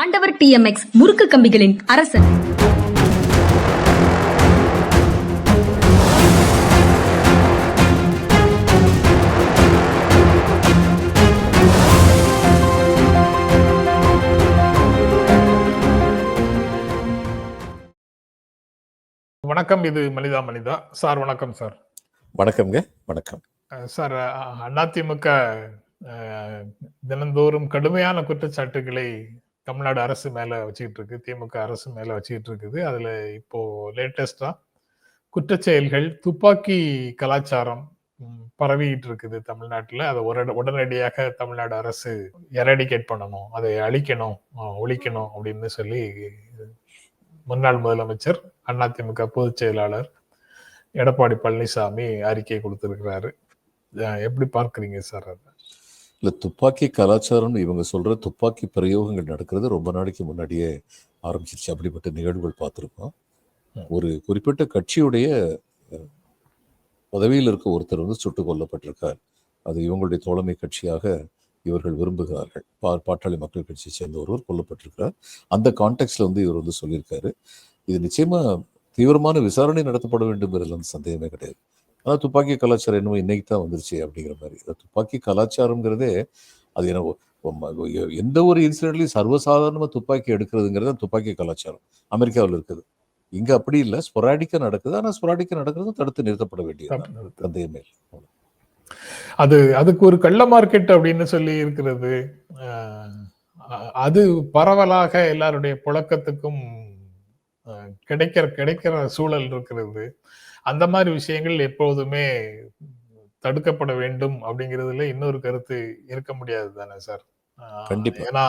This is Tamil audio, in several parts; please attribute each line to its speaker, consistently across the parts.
Speaker 1: ஆண்டவர் டிஎம்எக்ஸ் முறுக்கு கம்பிகளின் அரசன்.
Speaker 2: வணக்கம் இது மனிதா மனிதா. சார் வணக்கம் சார்.
Speaker 3: வணக்கம்ங்க வணக்கம்.
Speaker 2: சார் அதிமுக தினந்தோறும் கடுமையான குற்றச்சாட்டுகளை தமிழ்நாடு அரசு மேலே வச்சுக்கிட்டு இருக்கு திமுக அரசு மேலே வச்சுக்கிட்டு இருக்குது அதில் இப்போ லேட்டஸ்டாக குற்றச்செயல்கள் துப்பாக்கி கலாச்சாரம் பரவிக்கிட்டு இருக்குது தமிழ்நாட்டில். அதை உடனடியாக தமிழ்நாடு அரசு எரடிகேட் பண்ணணும் அதை அழிக்கணும் ஒழிக்கணும் அப்படின்னு சொல்லி முன்னாள் முதலமைச்சர் அதிமுக பொதுச் செயலாளர் எடப்பாடி பழனிசாமி அறிக்கை கொடுத்துருக்கிறாரு. எப்படி பார்க்குறீங்க சார் அதை?
Speaker 3: இல்ல துப்பாக்கி கலாச்சாரம்னு இவங்க சொல்ற துப்பாக்கி பிரயோகங்கள் நடக்கிறது ரொம்ப நாளைக்கு முன்னாடியே ஆரம்பிச்சிருச்சு. அப்படிப்பட்ட நிகழ்வுகள் பார்த்துருக்கோம். ஒரு குறிப்பிட்ட கட்சியுடைய பதவியில் இருக்க ஒருத்தர் வந்து சுட்டுக் கொல்லப்பட்டிருக்கார். அது இவங்களுடைய தோழமை கட்சியாக இவர்கள் விரும்புகிறார்கள். பா பாட்டாளி மக்கள் கட்சியை சேர்ந்த ஒருவர் கொல்லப்பட்டிருக்கிறார். அந்த கான்டெக்ட்ல வந்து இவர் வந்து சொல்லியிருக்காரு. இது நிச்சயமா தீவிரமான விசாரணை நடத்தப்பட வேண்டும் வந்து சந்தேகமே கிடையாது. ஆனால் துப்பாக்கி கலாச்சாரம் என்னமோ இன்னைக்கு தான் வந்துருச்சு அப்படிங்கிற மாதிரி. துப்பாக்கி கலாச்சாரம்ங்கிறதே அது என்ன எந்த ஒரு இன்சிடென்ட்லையும் சர்வசாதாரணமாக துப்பாக்கி எடுக்கிறதுங்கிறது துப்பாக்கி கலாச்சாரம். அமெரிக்காவில் இருக்குது. இங்க அப்படி இல்லை. ஸ்பொராடிக்கா நடக்குது. ஆனால் ஸ்பொராடிக்கா நடக்கிறது தடுத்து நிறுத்தப்பட வேண்டியது சந்தேகமே இல்லை
Speaker 2: அது அதுக்கு ஒரு கள்ள மார்க்கெட் அப்படின்னு சொல்லி இருக்கிறது அது பரவலாக எல்லாருடைய புழக்கத்துக்கும் கிடைக்கிற கிடைக்கிற சூழல் இருக்கிறது. அந்த மாதிரி விஷயங்கள் எப்போதுமே தடுக்கப்பட வேண்டும் அப்படிங்கிறதுல இன்னொரு கருத்து இருக்க முடியாது தானே சார்? ஏன்னா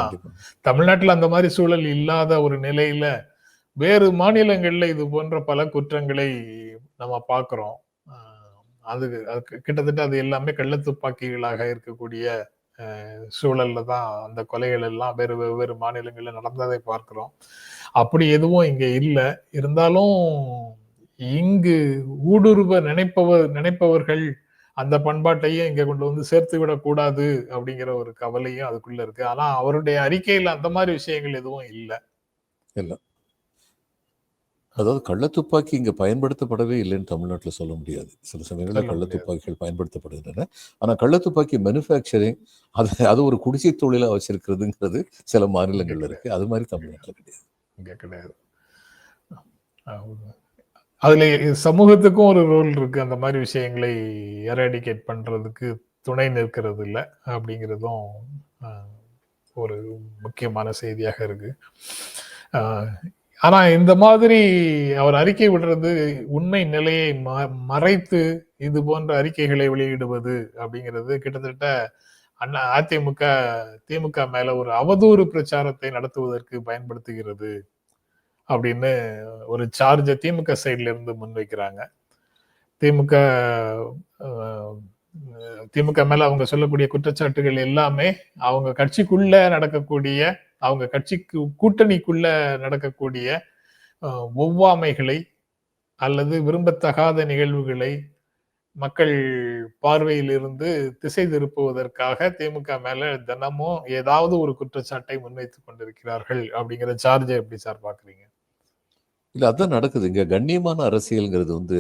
Speaker 2: தமிழ்நாட்டுல அந்த மாதிரி சூழல் இல்லாத ஒரு நிலையில வேறு மாநிலங்கள்ல இது போன்ற பல குற்றங்களை நம்ம பார்க்கிறோம். அது கிட்டத்தட்ட அது எல்லாமே கள்ளத்துப்பாக்கிகளாக இருக்கக்கூடிய அஹ், சூழல்ல தான் அந்த கொலைகள் எல்லாம் வேறு வெவ்வேறு மாநிலங்கள்ல நடந்ததை பார்க்கிறோம். அப்படி எதுவும் இங்க இல்லை. இருந்தாலும் இங்கு ஊடுருவ நினைப்பவர் நினைப்பவர்கள் அந்த பண்பாட்டையும் இங்க கொண்டு வந்து சேர்த்து விடக்கூடாது அப்படிங்கிற ஒரு கவலையும் அதுக்குள்ள இருக்கு. ஆனா அவருடைய அறிக்கையில அந்த மாதிரி விஷயங்கள் எதுவும் இல்லை.
Speaker 3: அதாவது கள்ளத்துப்பாக்கி இங்க பயன்படுத்தப்படவே இல்லைன்னு தமிழ்நாட்டில் சொல்ல முடியாது. சில சமயங்களில். கள்ளத்துப்பாக்கிகள் பயன்படுத்தப்படுகின்றன. ஆனா கள்ளத்துப்பாக்கி மேனுஃபேக்சரிங் அது அது ஒரு குடிசை தொழிலா வச்சிருக்கிறதுங்கிறது சில மாநிலங்கள்ல இருக்கு. அது மாதிரி தமிழ்நாட்டில் கிடையாது.
Speaker 2: இங்க கிடையாது. அதுல சமூகத்துக்கும் ஒரு ரோல் இருக்கு. அந்த மாதிரி விஷயங்களை எராடிகேட் பண்றதுக்கு துணை நிற்கிறது இல்லை அப்படிங்கிறதும் ஒரு முக்கியமான செய்தியாக இருக்கு. ஆனா இந்த மாதிரி அவர் அறிக்கை விடுறது உண்மை நிலையை ம- மறைத்து இது போன்ற அறிக்கைகளை வெளியிடுவது அப்படிங்கிறது கிட்டத்தட்ட அண்ணா அதிமுக திமுக மேல ஒரு அவதூறு பிரச்சாரத்தை நடத்துவதற்கு பயன்படுத்துகிறது. அப்படின்னு ஒரு சார்ஜை திமுக சைட்ல இருந்து முன்வைக்கிறாங்க திமுக திமுக மேல அவங்க சொல்லக்கூடிய குற்றச்சாட்டுகள் எல்லாமே அவங்க கட்சிக்குள்ள நடக்கக்கூடிய அவங்க கட்சிக்கு கூட்டணிக்குள்ள நடக்கக்கூடிய ஒவ்வாமைகளை அல்லது விரும்பத்தகாத நிகழ்வுகளை மக்கள் பார்வையில் இருந்து திசை திருப்புவதற்காக திமுக மேல தினமும் ஏதாவது ஒரு குற்றச்சாட்டை முன்வைத்துக் கொண்டிருக்கிறார்கள் அப்படிங்கிற சார்ஜை எப்படி சார் பாக்குறீங்க?
Speaker 3: இல்ல அதான் நடக்குது. இங்க கண்ணியமான அரசியல்ங்கிறது வந்து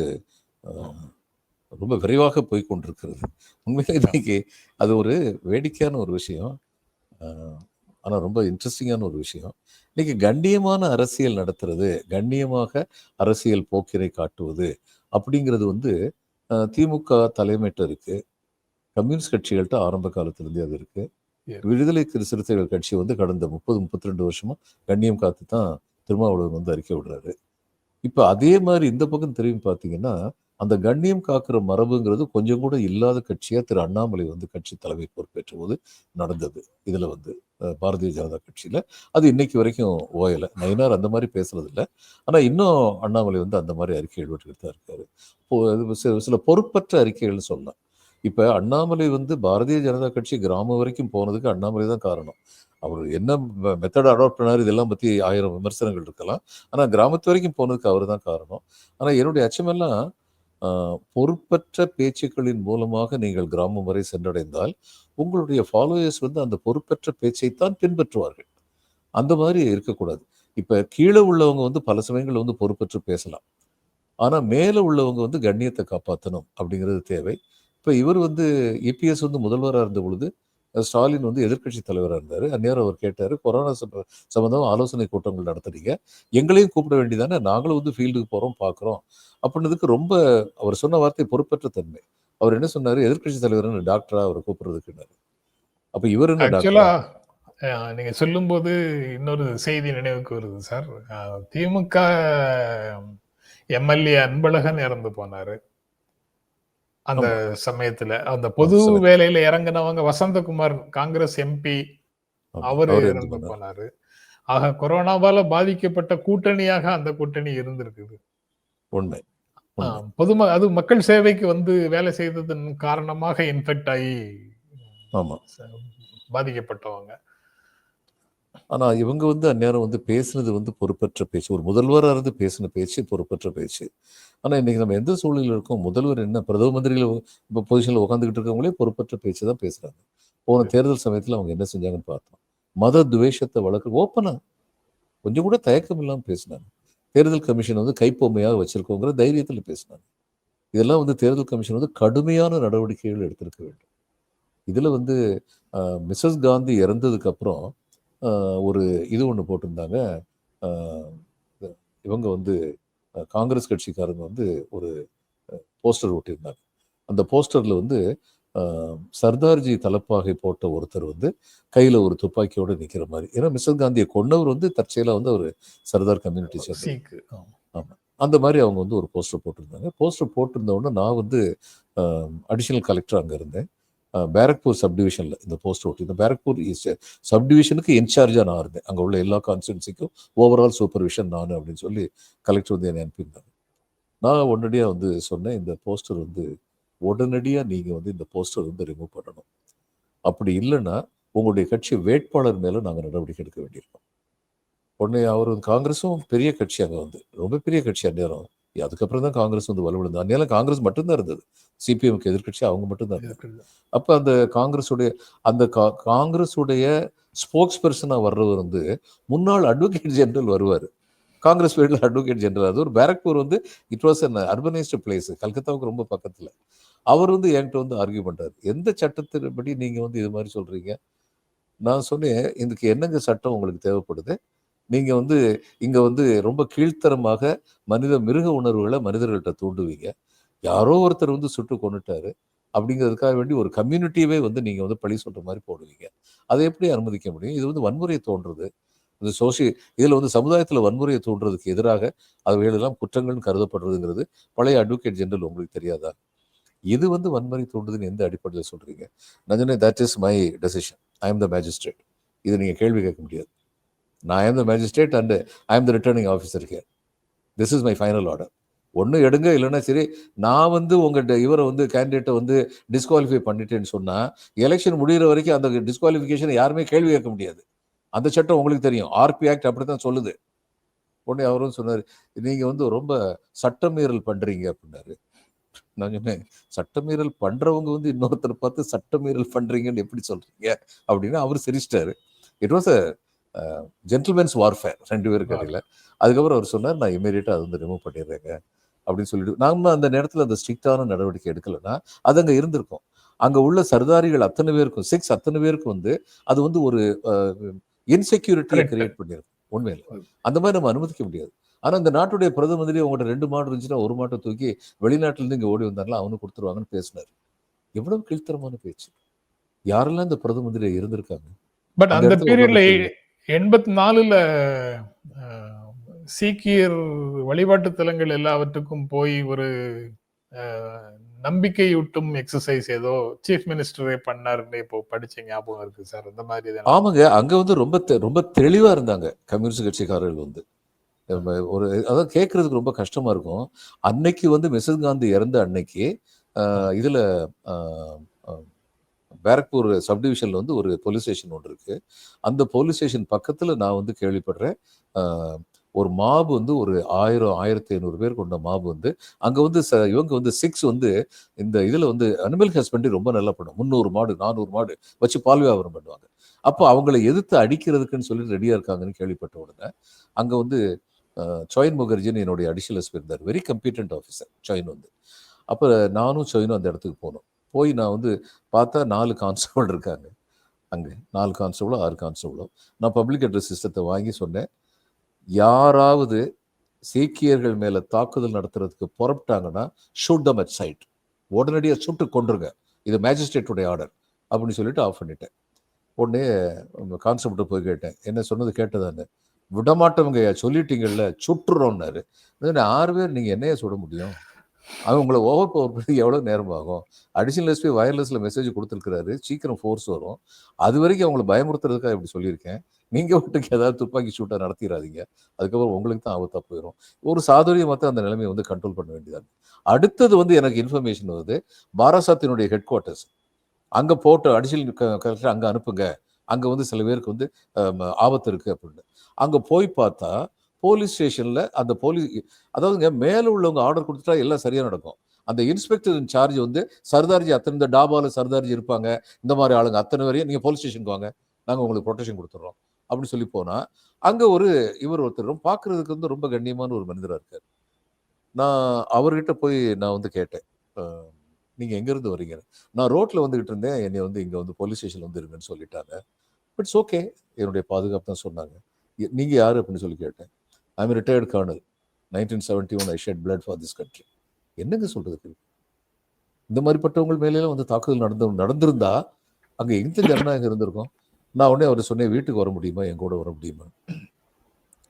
Speaker 3: ரொம்ப விரைவாக போய் கொண்டிருக்கிறது. உண்மையிலே இன்னைக்கு அது ஒரு வேடிக்கையான ஒரு விஷயம். அஹ், ஆனா ரொம்ப இன்ட்ரெஸ்டிங்கான ஒரு விஷயம். இன்னைக்கு கண்ணியமான அரசியல் நடத்துறது கண்ணியமாக அரசியல் போக்கினை காட்டுவது அப்படிங்கிறது வந்து திமுக தலைமையிட்ட இருக்கு. கம்யூனிஸ்ட் கட்சிகள்கிட்ட ஆரம்ப காலத்திலிருந்தே அது இருக்கு.
Speaker 2: Yeah.
Speaker 3: விடுதலை சிறு சிறுத்தைகள் கட்சி வந்து கடந்த முப்பது முப்பத்தி ரெண்டு வருஷமா கண்ணியம் காத்து தான் திருமாவளவன் வந்து அறிக்கை விடுறாரு. இப்போ அதே மாதிரி இந்த பக்கம் திரும்பி பார்த்தீங்கன்னா அந்த கண்ணியம் காக்கிற மரபுங்கிறது கொஞ்சம் கூட இல்லாத கட்சியாக திரு அண்ணாமலை வந்து கட்சி தலைமை பொறுப்பேற்ற போது நடந்தது. இதில் வந்து பாரதிய ஜனதா கட்சியில். அது இன்னைக்கு வரைக்கும் ஓயலை. நயினார் அந்த மாதிரி பேசுறதில்ல. ஆனால் இன்னும் அண்ணாமலை வந்து அந்த மாதிரி அறிக்கைகள் விட்டுக்கிட்டு தான் இருக்காரு. சில- சில பொறுப்பற்ற அறிக்கைகள்னு சொல்லலாம். இப்போ அண்ணாமலை வந்து பாரதிய ஜனதா கட்சி கிராமம் வரைக்கும் போனதுக்கு அண்ணாமலை தான் காரணம். அவர் என்ன மெத்தட் அடாப்ட் பண்ணார் இதெல்லாம் பற்றி ஆயிரம் விமர்சனங்கள் இருக்கலாம். ஆனால் கிராமத்து வரைக்கும் போனதுக்கு அவர் தான் காரணம். ஆனால் என்னுடைய அச்சமெல்லாம் பொறுப்பற்ற பேச்சுக்களின் மூலமாக நீங்கள் கிராமம் வரை சென்றடைந்தால் உங்களுடைய ஃபாலோயர்ஸ் வந்து அந்த பொறுப்பற்ற பேச்சைத்தான் பின்பற்றுவார்கள். அந்த மாதிரி இருக்கக்கூடாது. இப்போ கீழே உள்ளவங்க வந்து பல சமயங்கள் வந்து பொறுப்பேற்று பேசலாம். ஆனால் மேலே உள்ளவங்க வந்து கண்ணியத்தை காப்பாற்றணும் அப்படிங்கிறது தேவை. இப்போ இவர் வந்து இபிஎஸ் வந்து முதல்வராக இருந்த பொழுது ஸ்டாலின் வந்து எதிர்க்கட்சி தலைவராக இருந்தார். அந்நேரம் அவர் கேட்டார் கொரோனா சம்ப- சம்பந்தமா ஆலோசனை கூட்டங்கள் நடத்துறீங்க. எங்களையும் கூப்பிட வேண்டியதானே? நாங்களும் வந்து ஃபீல்டுக்கு போறோம் பார்க்குறோம் அப்படின்னதுக்கு ரொம்ப அவர் சொன்ன வார்த்தை பொறுப்பற்ற தன்மை. அவர் என்ன சொன்னாரு? எதிர்க்கட்சி தலைவர் டாக்டரா அவர் கூப்பிடுறதுக்குன்னாரு. அப்போ இவர் என்ன டாக்டரா?
Speaker 2: நீங்க சொல்லும்போது இன்னொரு செய்தி நினைவுக்கு வருது சார். திமுக எம்எல்ஏ அன்பழகன் இறந்து போனாரு. அந்த சமயத்துல அந்த பொது. வேலையில இறங்குனவங்க வசந்தகுமார் காங்கிரஸ் எம்பி அவரு இறந்து
Speaker 3: போனார்.
Speaker 2: ஆக கொரோனாவால பாதிக்கப்பட்ட கூட்டணியாக அந்த கூட்டணி இருந்திருக்குது.
Speaker 3: உண்மை
Speaker 2: பொதும அது மக்கள் சேவைக்கு வந்து வேலை செய்ததன் காரணமாக இன்ஃபெக்ட் ஆகி பாதிக்கப்பட்டவங்க.
Speaker 3: ஆனா இவங்க வந்து அந்நேரம் வந்து பேசுனது வந்து பொறுப்பற்ற பேச்சு. ஒரு முதல்வராக இருந்து பேசின பேச்சு பொறுப்பற்ற பேச்சு. ஆனா இன்னைக்கு நம்ம எந்த சூழ்நிலையில் இருக்கோம்? முதல்வர் என்ன பிரதம மந்திரியில இப்போ பொசிஷன்ல உட்காந்துக்கிட்டு இருக்கவங்களே பொறுப்பற்ற பேச்சு தான் பேசுறாங்க. போன தேர்தல் சமயத்துல அவங்க என்ன செஞ்சாங்கன்னு பார்த்தோம். மத துவேஷத்தை வளர்க்க ஓப்பனா கொஞ்சம் கூட தயக்கம் இல்லாம பேசினாங்க. தேர்தல் கமிஷன் வந்து கைப்பொம்மையாக வச்சிருக்கோங்கிற தைரியத்துல பேசினாங்க. இதெல்லாம் வந்து தேர்தல் கமிஷன் வந்து கடுமையான நடவடிக்கைகள் எடுத்திருக்க வேண்டும். இதுல வந்து மிஸ்ஸஸ் காந்தி இறந்ததுக்கு அப்புறம் ஆஹ் ஒரு இது ஒன்று போட்டிருந்தாங்க. இவங்க வந்து காங்கிரஸ் கட்சிக்காரங்க வந்து ஒரு போஸ்டர் ஒட்டியிருந்தாங்க. அந்த போஸ்டர்ல வந்து சர்தார்ஜி தலப்பாகை போட்ட ஒருத்தர் வந்து கையில ஒரு துப்பாக்கியோட நிக்கிற மாதிரி. ஏன்னா மிஸ்டர் காந்தியை கொண்டவர் வந்து தற்செயலா வந்து அவர் சர்தார் கம்யூனிட்டி சேர்ந்தவர்.
Speaker 2: சீக்கு ஆமா.
Speaker 3: அந்த மாதிரி அவங்க வந்து ஒரு போஸ்டர் போட்டிருந்தாங்க. போஸ்டர் போட்டிருந்த உடனே நான் வந்து அடிஷனல் கலெக்டர் அங்கே இருந்தேன். பேரக்பூர் சப்டிவிஷனில் இந்த போஸ்டர் ஓட்டு இந்த பேரக்பூர் சப்டிவிஷனுக்கு இன்சார்ஜாக நான் இருந்தேன். அங்கே உள்ள எல்லா கான்ஸ்டியூன்சிக்கும் ஓவரால் சூப்பர்விஷன் நான் அப்படின்னு சொல்லி கலெக்டர் வந்து என்னை அனுப்பியிருந்தாங்க. நான் உடனடியாக வந்து சொன்னேன் இந்த போஸ்டர் வந்து உடனடியாக நீங்கள் வந்து இந்த போஸ்டர் வந்து ரிமூவ் பண்ணணும். அப்படி இல்லைன்னா உங்களுடைய கட்சி வேட்பாளர் மேலே நாங்கள் நடவடிக்கை எடுக்க வேண்டியிருக்கோம். உடனே அவர் வந்து காங்கிரஸும் பெரிய கட்சி அங்கே வந்து ரொம்ப பெரிய கட்சி அந்நேரம் அதுக்கப்புறம் தான் காங்கிரஸ் வந்து வலுவிழந்தது. அந்நேரம் காங்கிரஸ் மட்டும்தான் இருந்தது. சிபிஎம்க்கு எதிர்க்கட்சி அவங்க மட்டும்தான். அப்ப அந்த காங்கிரஸுடைய அந்த கா- காங்கிரஸுடைய ஸ்போக்ஸ் பர்சனா வர்றவர் வந்து முன்னாள் அட்வொகேட் ஜெனரல் வருவார். காங்கிரஸ் பேரில் அட்வொகேட் ஜெனரல் அது ஒரு பேரக்பூர் வந்து it was an urbanised place கல்கத்தாவுக்கு ரொம்ப பக்கத்துல. அவர் வந்து என்கிட்ட வந்து ஆர்கியூ பண்றாரு. எந்த சட்டத்தின்படி நீங்க வந்து இது மாதிரி சொல்றீங்க? நான் சொன்னேன் இதுக்கு என்னங்க சட்டம் உங்களுக்கு தேவைப்படுது? நீங்க வந்து இங்க வந்து ரொம்ப கீழ்த்தரமாக மனித மிருக உணர்வுகளை மனிதர்கள்ட்ட தூண்டுவீங்க. யாரோ ஒருத்தர் வந்து சுட்டு கொண்டுட்டாரு அப்படிங்கிறதுக்காக வேண்டி ஒரு கம்யூனிட்டியவே வந்து நீங்கள் வந்து பழி சொல்கிற மாதிரி போடுவீங்க. அதை எப்படி அனுமதிக்க முடியும்? இது வந்து வன்முறையை தோன்றுறது. இந்த சோசி இதில் வந்து சமுதாயத்தில் வன்முறையை தோன்றதுக்கு எதிராக அவைகளெல்லாம் குற்றங்கள்னு கருதப்படுறதுங்கிறது பழைய அட்வொகேட் ஜெனரல் உங்களுக்கு தெரியாதா? இது வந்து வன்முறை தோன்றுதுன்னு எந்த அடிப்படையில் சொல்கிறீங்க நஞ்சனே that is my decision I am the magistrate இது நீங்கள் கேள்வி கேட்க முடியாது. நான் I am the magistrate and I am the returning officer here this is my final order ஒன்று எடுங்க இல்லைன்னா சரி நான் வந்து உங்கள்கிட்ட இவரை வந்து கேண்டிடேட்டை வந்து டிஸ்குவாலிஃபை பண்ணிட்டேன்னு சொன்னா எலெக்ஷன் முடிகிற வரைக்கும் அந்த டிஸ்குவாலிஃபிகேஷன் யாருமே கேள்வி கேட்க முடியாது. அந்த சட்டம் உங்களுக்கு தெரியும். ஆர்பி ஆக்ட் அப்படித்தான் சொல்லுது. உடனே அவரும் சொன்னார் நீங்க வந்து ரொம்ப சட்டமீறல் பண்றீங்க அப்படின்னாரு. நான் சொன்னேன் சட்டமீறல் பண்றவங்க வந்து இன்னொருத்தர் பார்த்து சட்டமீறல் பண்றீங்கன்னு எப்படி சொல்றீங்க? அப்படின்னு அவர் சிரிச்சிட்டாரு. It was a gentleman's warfare ரெண்டு பேருக்கு இடையில. அதுக்கப்புறம் அவர் சொன்னார் நான் இமீடியட்டா அதை வந்து ரிமூவ் பண்ணிடுறேங்க. அப்படின்னு சொல்லிட்டு நாம அந்த நேரத்துல அந்த ஸ்ட்ரிக்டான நடவடிக்கை எடுக்கலைன்னா அது அங்க இருந்திருக்கும். அங்க உள்ள சர்தாரிகள் அத்தனை பேருக்கும் சிக்ஸ் அத்தனை பேருக்கும் வந்து அது வந்து ஒரு இன்செக்யூரிட்டியை. கிரியேட் பண்ணிருக்கும் உண்மையில. அந்த மாதிரி நம்ம அனுமதிக்க முடியாது. ஆனா இந்த நாட்டுடைய பிரதம மந்திரி உங்கள்கிட்ட ரெண்டு மாடு இருந்துச்சுன்னா ஒரு மாட்டை தூக்கி வெளிநாட்டுல இருந்து இங்க ஓடி வந்தாங்களா அவனு கொடுத்துருவாங்கன்னு பேசினாரு. எவ்வளவு கீழ்த்தரமான பேச்சு. யாரெல்லாம் இந்த பிரதம மந்திரி இருந்திருக்காங்க?
Speaker 2: பட்
Speaker 3: அந்த
Speaker 2: அந்த பீரியட்ல எண்பத்தி நாலுல சீக்கியர் வழிபாட்டு தலங்கள் எல்லாவற்றுக்கும் போய் ஒரு நம்பிக்கையூட்டும் எக்ஸசைஸ் ஏதோ சீஃப் மினிஸ்டரே பண்ணாருன்னு இப்போ படிச்ச ஞாபகம் இருக்கு சார். அந்த மாதிரி
Speaker 3: ஆமாங்க. அங்க வந்து ரொம்ப தெ- ரொம்ப தெளிவா இருந்தாங்க கம்யூனிஸ்ட் கட்சிக்காரர்கள் வந்து. ஒரு அதான் கேட்கறதுக்கு ரொம்ப கஷ்டமா இருக்கும். அன்னைக்கு வந்து மிஸ்ஸஸ் காந்தி இறந்த அன்னைக்கு இதுல பேரக்பூர் சப்டிவிஷன்ல வந்து ஒரு போலீஸ் ஸ்டேஷன் ஒன்று இருக்கு. அந்த போலீஸ் ஸ்டேஷன் பக்கத்துல நான் வந்து கேள்விப்படுறேன் ஒரு மாபு வந்து ஒரு ஆயிரம் ஆயிரத்தி ஐநூறு பேர் கொண்ட மாபு வந்து அங்கே வந்து ச இவங்க வந்து சிக்ஸ் வந்து இந்த இதில் வந்து அனிமல் ஹஸ்பண்டரி ரொம்ப நல்லா பண்ணும். முந்நூறு மாடு நானூறு மாடு வச்சு பால் வியாபாரம் பண்ணுவாங்க. அப்போ அவங்களை எதிர்த்து அடிக்கிறதுக்குன்னு சொல்லி ரெடியாக இருக்காங்கன்னு கேள்விப்பட்ட உடனே அங்கே வந்து அஹ், முகர்ஜின்னு என்னுடைய அடிஷனல் எஸ்பி இருந்தார். வெரி கம்பீட்டன்ட் ஆஃபீஸர் சோயின் வந்து. அப்போ நானும் சோயினும் அந்த இடத்துக்கு போனோம். போய் நான் வந்து பார்த்தா நாலு கான்ஸ்டபிள் இருக்காங்க. அங்கே நாலு கான்ஸ்டபிளோ ஆறு கான்ஸ்டபிளோ நான் பப்ளிக் அட்ரஸ் சிஸ்டத்தை வாங்கி சொன்னேன். யாராவது சீக்கியர்கள் மேலே தாக்குதல் நடத்துறதுக்கு புறப்பட்டாங்கன்னா ஷூட் தம் அட் சைட் உடனடியாக சுட்டு கொண்டுருங்க இது மேஜிஸ்ட்ரேட்டுடைய ஆர்டர் அப்படின்னு சொல்லிட்டு ஆஃப் பண்ணிட்டேன். உடனே கான்ஸ்டபிள்கிட்ட போய் கேட்டேன். என்ன சொன்னது கேட்டதானே? விடமாட்டவங்க சொல்லிட்டீங்கல்ல சுட்டுறோம்னாரு. ஆறு பேர் நீங்கள் என்னைய சுட முடியும்? அவன் உங்களை ஓவர் பவர் பண்ணி எவ்வளோ நேரம் ஆகும் அடிஷனல் எஸ்பி வயர்லெஸில் மெசேஜ் கொடுத்துருக்காரு சீக்கிரம் ஃபோர்ஸ் வரும். அது வரைக்கும் அவங்கள பயமுறுத்துறதுக்காக இப்படி சொல்லியிருக்கேன். நீங்கள் வீட்டுக்கு ஏதாவது துப்பாக்கி ஷூட்டை நடத்திடாதீங்க அதுக்கப்புறம் உங்களுக்கு தான் ஆபத்தாக போயிடும் ஒரு சாதுரியமாக அந்த நிலைமையை வந்து கண்ட்ரோல் பண்ண வேண்டியதாக அடுத்தது வந்து எனக்கு இன்ஃபர்மேஷன் வருது. பாராசாத்தினுடைய ஹெட் குவார்ட்டர்ஸ் அங்கே போட்டு அடிஷனல் கலெக்டர் அங்கே அனுப்புங்க. அங்கே வந்து சில பேருக்கு வந்து ஆபத்து இருக்குது அப்படின்னு. அங்கே போய் பார்த்தா போலீஸ் ஸ்டேஷனில் அந்த போலீஸ் அதாவதுங்க மேலே உள்ளவங்க ஆர்டர் கொடுத்துட்டா எல்லாம் சரியாக நடக்கும். அந்த இன்ஸ்பெக்டர் இன் சார்ஜ் வந்து சர்தார்ஜி அத்தனை இந்த டாபாவில் சர்தார்ஜி இருப்பாங்க. இந்த மாதிரி ஆளுங்க அத்தனை வரையும் நீங்கள் போலீஸ் ஸ்டேஷனுக்கு வாங்க. நாங்கள் உங்களுக்கு ப்ரொடெக்ஷன் கொடுத்துட்றோம் அப்படின்னு சொல்லி போனால் அங்கே ஒரு இவர் ஒருத்தர் பார்க்குறதுக்கு வந்து ரொம்ப கண்ணியமான ஒரு மனிதராக இருக்கார். நான் அவர்கிட்ட போய் நான் வந்து கேட்டேன். நீங்கள் எங்கேருந்து வரீங்க நான் ரோட்டில் வந்துக்கிட்டு இருந்தேன். என்னை வந்து இங்கே வந்து போலீஸ் ஸ்டேஷன் வந்து இருங்கன்னு சொல்லிட்டாங்க. பட்ஸ் ஓகே என்னுடைய பாதுகாப்பு தான் சொன்னாங்க. நீங்கள் யார்? அப்படின்னு சொல்லி கேட்டேன். I'm retired colonel nineteen seventy one I shed blood for this country என்னங்க சொல்றதுக்கு? இந்த மாதிரிப்பட்டவங்க மேலேலாம் வந்து தாக்குதல் நடந்து நடந்திருந்தா அங்கே எந்த ஜனநாயகம் இருந்திருக்கும். நான் உடனே அவர் சொன்னேன் வீட்டுக்கு வர முடியுமா? என் கூட வர முடியுமா?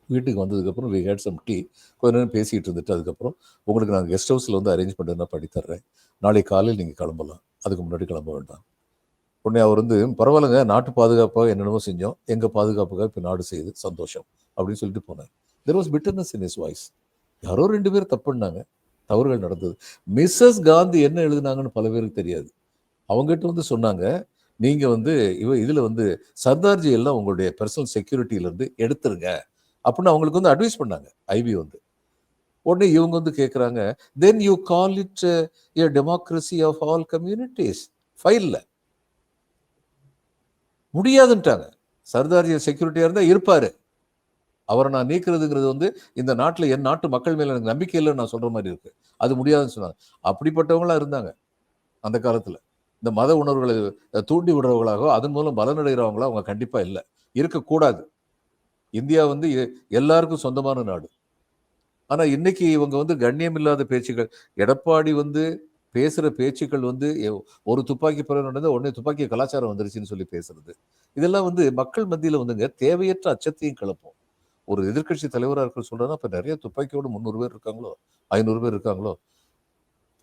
Speaker 3: வீட்டுக்கு வந்ததுக்கப்புறம் வி ஹேட் சம் டீ கொஞ்ச நேரம் பேசிகிட்டு இருந்துட்டு அதுக்கப்புறம் உங்களுக்கு நான் கெஸ்ட் ஹவுஸில் வந்து அரேஞ்ச் பண்ணி நான் படித்தர்றேன் நாளை காலையில் நீங்கள் கிளம்பலாம். அதுக்கு முன்னாடி கிளம்ப வேண்டாம். உடனே அவர் வந்து பரவாயில்லைங்க நாட்டு பாதுகாப்பாக என்னென்னமோ செஞ்சோம். எங்கள் பாதுகாப்புக்காக இப்போ நாடு செய்யுது. சந்தோஷம். அப்படின்னு சொல்லிட்டு போனார். There was bitterness in is voice யாரோ ரெண்டு பேர் தப்புன்னாங்க. தவறுகள் நடந்தது. மிஸ்ஸஸ் காந்தி என்ன எழுதுனாங்கன்னு பல பேருக்கு தெரியாது. அவங்ககிட்ட வந்து சொன்னாங்க நீங்க வந்து இவ இதில் வந்து சர்தார்ஜி எல்லாம் உங்களுடைய பர்சனல் செக்யூரிட்டியில இருந்து எடுத்துருங்க. அப்படின்னு அவங்களுக்கு வந்து அட்வைஸ் பண்ணாங்க. ஐபி வந்து. உடனே இவங்க வந்து கேட்குறாங்க then you call it a democracy of all communities ஃபைலில் முடியாதுன்ட்டாங்க. சர்தார்ஜி செக்யூரிட்டியாக இருந்தால் இருப்பாரு. அவரை நான் நீக்கிறதுங்கிறது வந்து இந்த நாட்டில் என் நாட்டு மக்கள் மேலே எனக்கு நம்பிக்கை இல்லைன்னு நான் சொல்கிற மாதிரி இருக்குது அது முடியாதுன்னு சொன்னாங்க. அப்படிப்பட்டவங்களாம் இருந்தாங்க அந்த காலத்தில். இந்த மத உணர்வுகளை தூண்டி விடுறவங்களாக அதன் மூலம் பலனடைகிறவங்களா அவங்க கண்டிப்பாக இல்லை. இருக்கக்கூடாது. இந்தியா வந்து எல்லாருக்கும் சொந்தமான நாடு. ஆனால் இன்னைக்கு இவங்க வந்து கண்ணியம் இல்லாத பேச்சுக்கள் எடப்பாடி வந்து பேசுகிற பேச்சுக்கள் வந்து ஒரு துப்பாக்கி பிறகு நடந்தா உடனே துப்பாக்கி கலாச்சாரம் வந்துருச்சுன்னு சொல்லி பேசுறது. இதெல்லாம் வந்து மக்கள் மத்தியில் வந்துங்க தேவையற்ற அச்சத்தையும் கிளப்பும். ஒரு எதிர்க்கட்சி தலைவராக இருக்க சொல்றேன்னா இப்ப நிறைய துப்பாக்கியோடு முந்நூறு பேர் இருக்காங்களோ ஐநூறு பேர் இருக்காங்களோ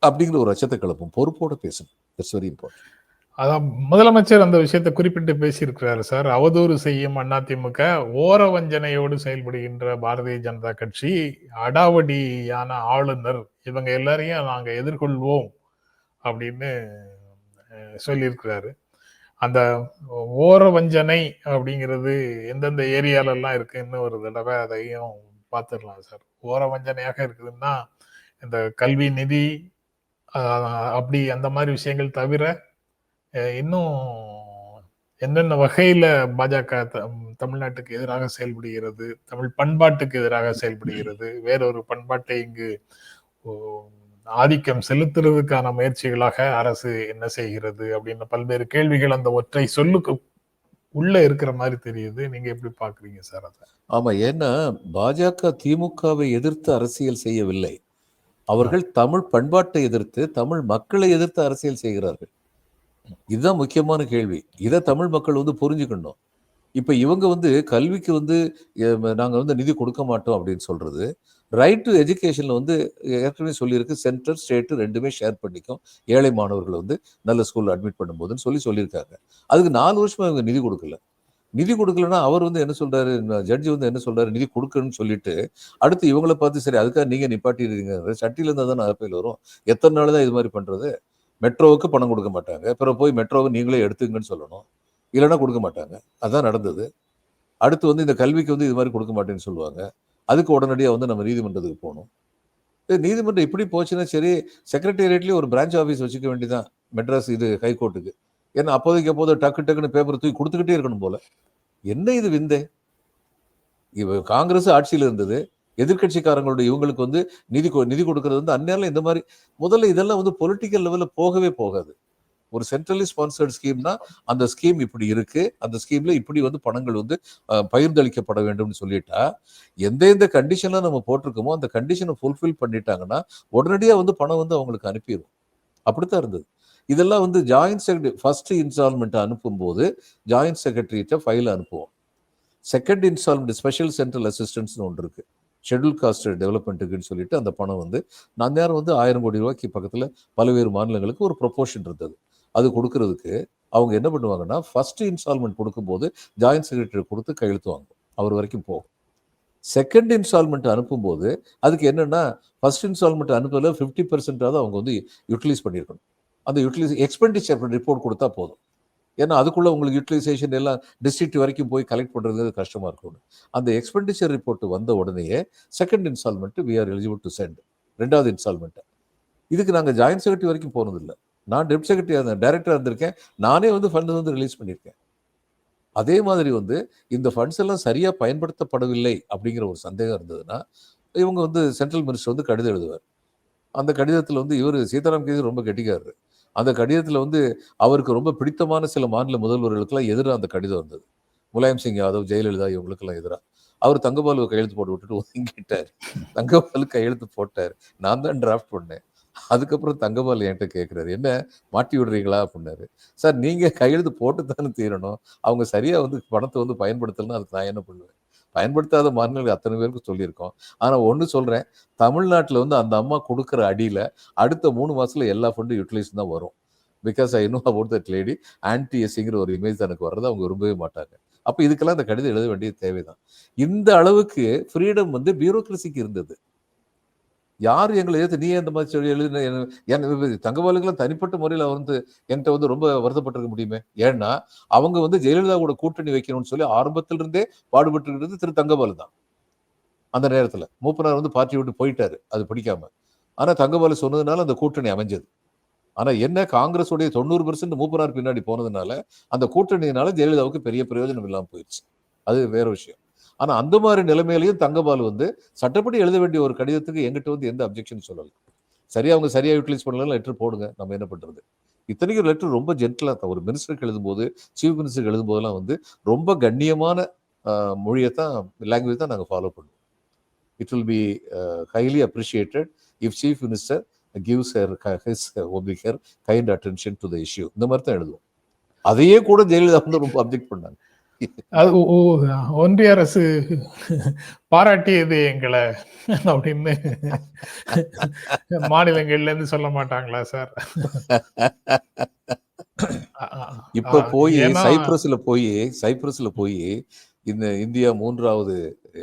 Speaker 3: அப்படிங்கிற ஒரு அச்சத்தை கிளப்பும். பொறுப்போட பேசணும். இட்ஸ் வெரி இம்பார்ட்டன்ட்
Speaker 2: அதான் முதலமைச்சர் அந்த விஷயத்தை குறிப்பிட்டு பேசியிருக்கிறாரு சார். அவதூறு செய்யும் அதிமுக ஓர வஞ்சனையோடு செயல்படுகின்ற பாரதிய ஜனதா கட்சி அடாவடியான ஆளுநர். இவங்க எல்லாரையும் நாங்கள் எதிர்கொள்வோம் அப்படின்னு சொல்லியிருக்கிறாரு. அந்த ஓர வஞ்சனை அப்படிங்கிறது எந்தெந்த ஏரியால எல்லாம் இருக்குன்னு ஒரு தடவை அதையும் பார்த்துடலாம் சார். ஓர வஞ்சனையாக இருக்குதுன்னா இந்த கல்வி நிதி அப்படி அந்த மாதிரி விஷயங்கள் தவிர இன்னும் என்னென்ன வகையில பாஜக தமிழ்நாட்டுக்கு எதிராக செயல்படுகிறது தமிழ் பண்பாட்டுக்கு எதிராக செயல்படுகிறது வேறொரு பண்பாட்டை இங்கு ஆதிக்கம் செலுத்துறதுக்கான முயற்சிகளாக அரசு என்ன செய்கிறது அப்படின்னு பல்வேறு கேள்விகள் அந்த ஒற்றை சொல்லுக்கு உள்ள இருக்கிற மாதிரி தெரியுது. நீங்க எப்படி பாக்குறீங்க சார் அதை?
Speaker 3: ஆமா ஏன்னா பாஜக திமுகவை எதிர்த்து அரசியல் செய்யவில்லை. அவர்கள் தமிழ் பண்பாட்டை எதிர்த்து தமிழ் மக்களை எதிர்த்து அரசியல் செய்கிறார்கள். இதுதான் முக்கியமான கேள்வி. இதை தமிழ் மக்கள் வந்து புரிஞ்சுக்கணும். இப்போ இவங்க வந்து கல்விக்கு வந்து நாங்கள் வந்து நிதி கொடுக்க மாட்டோம் அப்படின்னு சொல்றது. ரைட் டு எஜுகேஷனில் வந்து ஏற்கனவே சொல்லியிருக்கு சென்டர் ஸ்டேட்டு ரெண்டுமே ஷேர் பண்ணிக்கும். ஏழை மாணவர்களை வந்து நல்ல ஸ்கூலில் அட்மிட் பண்ணும்போதுன்னு சொல்லி சொல்லியிருக்காங்க. அதுக்கு நாலு வருஷமா இவங்க நிதி கொடுக்கல. நிதி கொடுக்கலன்னா அவர் வந்து என்ன சொல்றாரு ஜட்ஜி வந்து என்ன சொல்றாரு நிதி கொடுக்கணும்னு சொல்லிட்டு அடுத்து இவங்கள பார்த்து சரி அதுக்காக நீங்க நிப்பாட்டிடுறீங்க. சட்டியில இருந்தா தான் அரப்பையில் வரும். எத்தனை நாள் தான் இது மாதிரி பண்றது? மெட்ரோவுக்கு பணம் கொடுக்க மாட்டாங்க. அப்புறம் போய் மெட்ரோவை நீங்களே எடுத்துங்கன்னு சொல்லணும். இல்லைன்னா கொடுக்க மாட்டாங்க. அதுதான் நடந்தது. அடுத்து வந்து இந்த கல்விக்கு வந்து இது மாதிரி கொடுக்க மாட்டேன்னு சொல்லுவாங்க. அதுக்கு உடனடியாக வந்து நம்ம நீதிமன்றத்துக்கு போகணும். நீதிமன்றம் இப்படி போச்சுன்னா சரி செக்ரட்டேரியட்லேயே ஒரு பிரான்ச் ஆஃபீஸ் வச்சுக்க வேண்டியதான் மெட்ராஸ் இது ஹைகோர்ட்டுக்கு. ஏன்னா அப்போதைக்கு அப்போது டக்கு டக்குன்னு பேப்பர் தூக்கி கொடுத்துக்கிட்டே இருக்கணும் போல. என்ன இது விந்தே? இவ காங்கிரஸ் ஆட்சியில் இருந்தது. எதிர்கட்சிக்காரங்களுடைய இவங்களுக்கு வந்து நிதி கொ- நிதி கொடுக்கறது வந்து அந்நேரம் இந்த மாதிரி முதல்ல இதெல்லாம் வந்து பொலிட்டிக்கல் லெவலில் போகவே போகாது. ஒரு சென்ட்ரலி ஸ்பான்சர்ட் ஸ்கீம்னா அந்த ஸ்கீம் இப்படி இருக்கு. அந்த ஸ்கீம்ல இப்படி வந்து பணங்கள் வந்து பகிர்ந்தளிக்கப்பட வேண்டும்னு சொல்லிட்டா எந்த எந்த கண்டிஷன்ல நம்ம போட்டிருக்கோமோ அந்த கண்டிஷனை ஃபுல்ஃபில் பண்ணிட்டாங்கன்னா உடனடியாக வந்து பணம் வந்து அவங்களுக்கு அனுப்பிடும் அப்படித்தான் இருந்தது. இதெல்லாம் வந்து ஜாயிண்ட் செக்ரட்டரி ஃபர்ஸ்ட் இன்ஸ்டால்மெண்ட் அனுப்பும்போது ஜாயிண்ட் செக்ரட்டரிட்ட ஃபைல் அனுப்புவோம். செகண்ட் இன்ஸ்டால்மெண்ட் ஸ்பெஷல் சென்ட்ரல் அசிஸ்டன்ஸ்னு ஒன்று இருக்கு. ஷெட்யூல் காஸ்ட் டெவலப்மெண்ட்டுக்குன்னு சொல்லிட்டு அந்த பணம் வந்து நான் நேரம் வந்து ஆயிரம் கோடி ரூபாய்க்கு பக்கத்தில் பல்வேறு மாநிலங்களுக்கு ஒரு ப்ரொபோஷன் இருந்தது. அது கொடுக்கறதுக்கு அவங்க என்ன பண்ணுவாங்கன்னா ஃபர்ஸ்ட் இன்ஸ்டால்மெண்ட் கொடுக்கும்போது ஜாயிண்ட் செக்ரட்டரி கொடுத்து கையெழுத்து வாங்கும் அவர் வரைக்கும் போகும். செகண்ட் இன்ஸ்டால்மெண்ட் அனுப்பும்போது அதுக்கு என்னென்னா ஃபர்ஸ்ட் இன்ஸ்டால்மெண்ட் அனுப்புறதுல ஃபிஃப்டி பர்சன்டாவது அவங்க வந்து யூட்டிலைஸ் பண்ணியிருக்கணும் அந்த யூட்டிலைஸ் எக்ஸ்பெண்டிச்சர் ரிப்போர்ட் கொடுத்தா போதும். ஏன்னா அதுக்குள்ளே உங்களுக்கு யூட்டிலைசேஷன் எல்லாம் டிஸ்ட்ரிக்ட் வரைக்கும் போய் கலெக்ட் பண்ணுறது கஷ்டமாக இருக்கும் அந்த எக்ஸ்பெண்டிச்சர் ரிப்போர்ட் வந்த உடனேயே second instalment we are eligible to send ரெண்டாவது இன்ஸ்டால்மெண்ட்டு இதுக்கு நாங்கள் ஜாயின்ட் செக்ரட்டரி வரைக்கும் போனதில்லை. நான் டெப்ட் செக்ரட்டரி இருந்தேன் டைரக்டராக இருந்திருக்கேன். நானே வந்து ஃபண்ட் வந்து ரிலீஸ் பண்ணியிருக்கேன். அதே மாதிரி வந்து இந்த ஃபண்ட்ஸ் எல்லாம் சரியாக பயன்படுத்தப்படவில்லை அப்படிங்கிற ஒரு சந்தேகம் இருந்ததுன்னா இவங்க வந்து சென்ட்ரல் மினிஸ்டர் வந்து கடிதம் எழுதுவார். அந்த கடிதத்தில் வந்து இவர் சீதாராம் கேது ரொம்ப கெட்டிக்காரு அந்த கடிதத்தில் வந்து அவருக்கு ரொம்ப பிடித்தமான சில மாநில முதல்வர்களுக்கெல்லாம் எதிராக அந்த கடிதம் வந்தது முலாயம் சிங் யாதவ் ஜெயலலிதா இவங்களுக்கெல்லாம் எதிராக அவர் தங்கபாலுவை கையெழுத்து போட்டு விட்டுட்டு ஒதுங்கிட்டார். தங்கபாலு கையெழுத்து போட்டார். நான் தான் டிராஃப்ட் பண்ணேன். அதுக்கப்புறம் தங்கபால் என்கிட்ட கேட்குறாரு என்ன மாட்டி விடுறீங்களா? அப்படின்னாரு சார் நீங்கள் கையெழுத்து போட்டு தானே தீரணும். அவங்க சரியா வந்து பணத்தை வந்து பயன்படுத்தலைன்னா அதுக்கு நான் என்ன பண்ணுவேன்? பயன்படுத்தாத மாநிலங்கள் அத்தனை பேருக்கு சொல்லியிருக்கோம். ஆனா ஒன்று சொல்றேன். தமிழ்நாட்டில் வந்து அந்த அம்மா கொடுக்குற அடியில அடுத்த மூணு மாசத்துல எல்லா ஃபண்டும் யூட்டிலைஸ் தான் வரும். Because I know about that lady anti எஸ்ங்கிற ஒரு இமேஜ் எனக்கு வர்றது. அவங்க விரும்பவே மாட்டாங்க. அப்போ இதுக்கெல்லாம் அந்த கடிதம் எழுத வேண்டியது தேவைதான். இந்த அளவுக்கு ஃப்ரீடம் வந்து பியூரோக்ரஸிக்கு இருந்தது. யார் எங்களை எதிர்த்து நீ அந்த மாதிரி சொல்லி எழுதின? என்ன தங்கபாலுக்கெல்லாம் தனிப்பட்ட முறையில் வந்து என்கிட்ட வந்து ரொம்ப வருத்தப்பட்டிருக்க முடியுமே? ஏன்னா அவங்க வந்து ஜெயலலிதா கூட கூட்டணி வைக்கணும்னு சொல்லி ஆரம்பத்திலிருந்தே இருந்தே திரு தங்கபாலு தான். அந்த நேரத்தில் மூப்பனார் வந்து பார்ட்டி விட்டு போயிட்டாரு அது பிடிக்காம. ஆனால் தங்கபாலு சொன்னதுனால அந்த கூட்டணி அமைஞ்சது. ஆனால் என்ன காங்கிரஸ் உடைய தொண்ணூறு பெர்சன்ட் மூப்பனார் பின்னாடி போனதுனால அந்த கூட்டணியினால ஜெயலலிதாவுக்கு பெரிய பிரயோஜனம் இல்லாமல் போயிடுச்சு அது வேற விஷயம். ஆனால் அந்த மாதிரி நிலைமையிலையும் தங்கபால் வந்து சட்டப்படி எழுத வேண்டிய ஒரு கடிதத்துக்கு எங்கிட்ட வந்து எந்த அப்ஜெக்ஷன் சொல்லல. சரியா அவங்க சரியா யூட்டிலைஸ் பண்ணலாம் லெட்டர் போடுங்க நம்ம என்ன பண்றது? இத்தனைக்கும் லெட்டர் ரொம்ப ஜென்டலாக தான். ஒரு மினிஸ்டருக்கு எழுதும்போது சீஃப் மினிஸ்டருக்கு எழுதும்போதெல்லாம் வந்து ரொம்ப கண்ணியமான மொழியை தான் லாங்குவேஜ் தான் நாங்கள் ஃபாலோ பண்ணுவோம். It will be highly appreciated if chief minister gives her his ஒபிகர் kind attention to the issue இந்த மாதிரி தான் எழுதுவோம். அதையே கூட ஜெயலலிதா வந்து ரொம்ப அப்ஜெக்ட் பண்ணாங்க.
Speaker 2: அது ஒன்றிய அரசு பாராட்டியது எங்களை அப்படின்னு மாநிலங்கள்ல இருந்து சொல்ல மாட்டாங்களா சார்?
Speaker 3: இப்ப போய் சைப்ரஸ்ல போய் சைப்ரஸ்ல போய் இந்த இந்தியா மூன்றாவது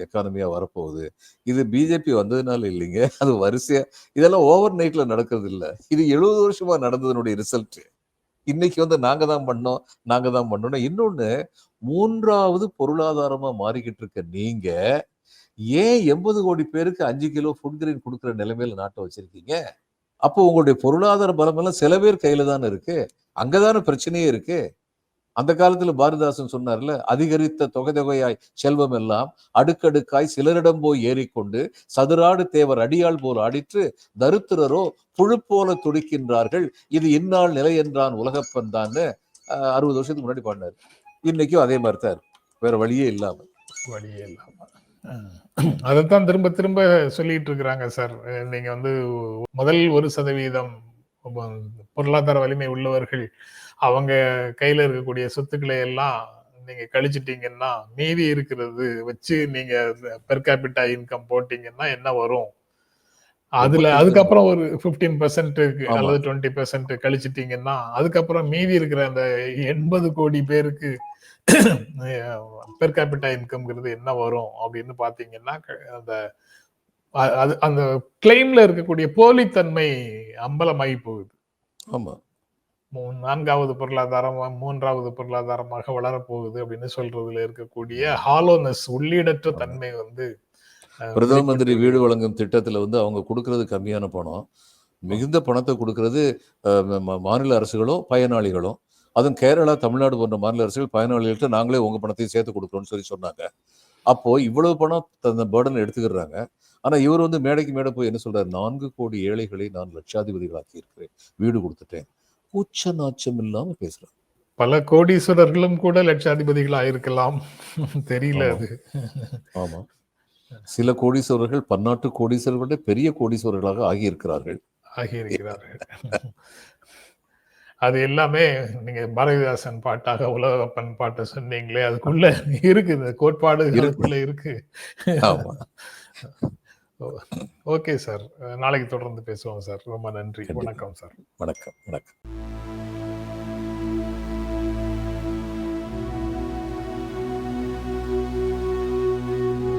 Speaker 3: எக்கானமியா வரப்போகுது. இது பிஜேபி வந்ததுனால இல்லைங்க. அது வரிசையா இதெல்லாம் ஓவர் நைட்ல நடக்கிறது இல்ல இது எழுபது வருஷமா நடந்ததனுடைய ரிசல்ட் இன்னைக்கு வந்து நாங்க தான் பண்ணோம் நாங்க தான் பண்ணோம்னா இன்னொன்னு மூன்றாவது பொருளாதாரமா மாறிக்கிட்டு இருக்க நீங்க ஏன் எண்பது கோடி பேருக்கு அஞ்சு கிலோ ஃபுட் கிரெயின் கொடுக்குற நிலைமையில நாட்டை வச்சிருக்கீங்க? அப்போ உங்களுடைய பொருளாதார பலமெல்லாம் சில பேர் கையில தானே இருக்கு. அங்கதானே பிரச்சனையே இருக்கு. அந்த காலத்துல பாரதிதாசன் சொன்னார்ல அதிகரித்த தொகை தொகையாய் செல்வம் எல்லாம் அடுக்கடுக்காய் சிலரிடம் போய் ஏறிக்கொண்டு சதுராடு தேவர் அடியாள் போல் அடித்து தருத்திரரோ புழு போல துடிக்கின்றார்கள் இது இந்நாள் நிலை என்றான் உலகப்பன் தான்னு அறுபது வருஷத்துக்கு முன்னாடி பாடினார். இன்னைக்கும் அதே மாதிரி தான் வேற வழியே இல்லாம.
Speaker 2: வழியே இல்லாம. அதைத்தான் திரும்ப திரும்ப சொல்லிட்டு இருக்கிறாங்க சார். நீங்க வந்து முதல் ஒரு சதவீதம் பொருளாதார வலிமை உள்ளவர்கள் அவங்க கையில இருக்கக்கூடிய சொத்துக்களை எல்லாம் நீங்க கழிச்சிட்டீங்கன்னா மீதி இருக்கிறது வச்சு நீங்க பெர் கேபிட்டா இன்கம் போட்டீங்கன்னா என்ன வரும்? அதுல அதுக்கப்புறம் ஒரு பிப்டீன் பெர்சென்ட். அல்லது டுவெண்ட்டி பெர்சென்ட் கழிச்சிட்டீங்கன்னா அதுக்கப்புறம் மீதி இருக்கிற அந்த எண்பது கோடி பேருக்கு பெர் கேபிட்டா இன்கம்ங்கிறது என்ன வரும் அப்படின்னு பாத்தீங்கன்னா அந்த அது அந்த கிளைம்ல இருக்கக்கூடிய போலித்தன்மை அம்பலமாகி போகுது.
Speaker 3: ஆமா.
Speaker 2: நான்காவது பொருளாதாரம் மூன்றாவது பொருளாதாரமாக வளரப்போகுது அப்படின்னு சொல்றதுல இருக்கக்கூடிய ஹாலோனஸ் உள்ளீடற்ற தன்மை வந்து
Speaker 3: பிரதம மந்திரி வீடு வழங்கும் திட்டத்துல வந்து அவங்க கொடுக்கறது கம்மியான பணம். மிகுந்த பணத்தை கொடுக்கறது மாநில அரசுகளும் பயனாளிகளும் அதுவும் கேரளா தமிழ்நாடு போன்ற மாநில அரசுகள் பயனாளிகள்கிட்ட நாங்களே உங்க பணத்தையும் சேர்த்து கொடுக்குறோம்னு சொல்லி சொன்னாங்க. அப்போ இவ்வளவு பணம் அந்த பேர்டன் எடுத்துக்கிறாங்க. ஆனா இவர் வந்து மேடைக்கு மேடை போய் என்ன சொல்றாரு? நான்கு கோடி ஏழைகளை நான் லட்சாதிபதிகளாக்கி இருக்கிறேன் வீடு கொடுத்துட்டேன். கூச்ச நாச்சம் இல்லாம பேசுறாங்க.
Speaker 2: பல கோடீஸ்வரர்களும் கூட லட்சாதிபதிகள் ஆயிருக்கலாம் தெரியல. அது.
Speaker 3: ஆமா. சில கோடீஸ்வரர்கள் பன்னாட்டு கோடீஸ்வரர்களை பெரிய கோடீஸ்வரர்களாக ஆகியிருக்கிறார்கள்.
Speaker 2: ஆகியிருக்கிறார்கள். அது எல்லாமே நீங்க பாரதிதாசன் பாட்டாக உலகப்பன் பாட்டை சொன்னீங்களே அதுக்குள்ள இருக்கு இந்த கோட்பாடு
Speaker 3: இருக்கு.
Speaker 2: அதுக்குள்ள இருக்கு.
Speaker 3: ஆமா.
Speaker 2: Okay sir. நாளைக்கு தொடர்ந்து பேசுவோம் சார். ரொம்ப நன்றி. வணக்கம் சார்.
Speaker 3: வணக்கம் வணக்கம்.